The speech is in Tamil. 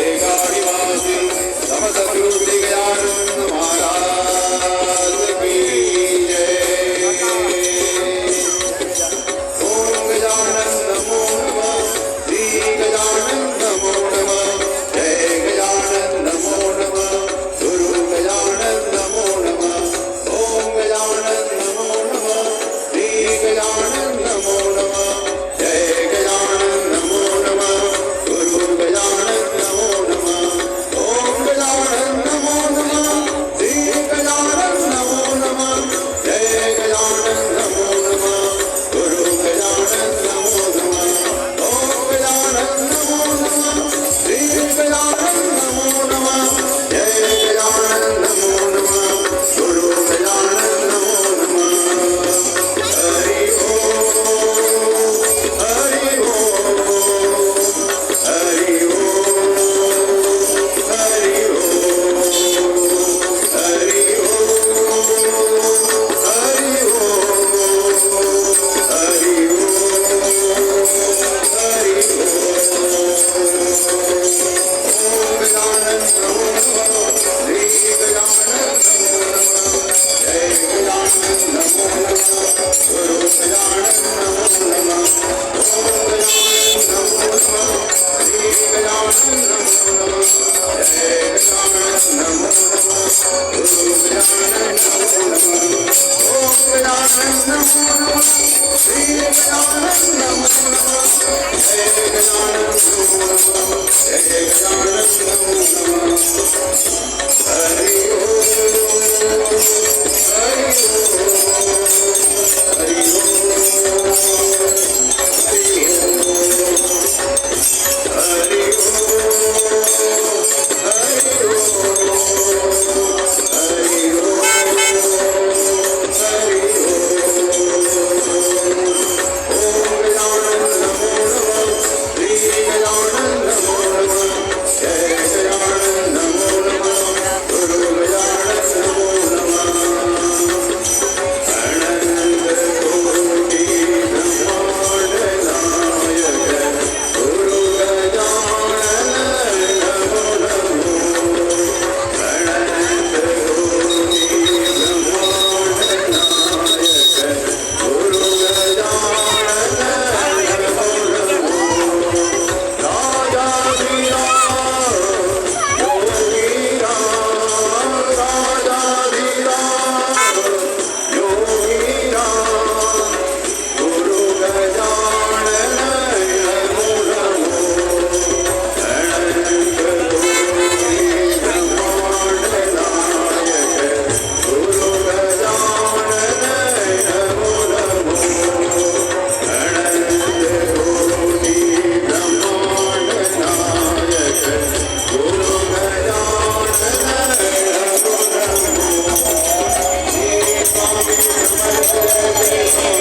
ஏகாடிவாசி சமசூட்டிகையானந்தமாரா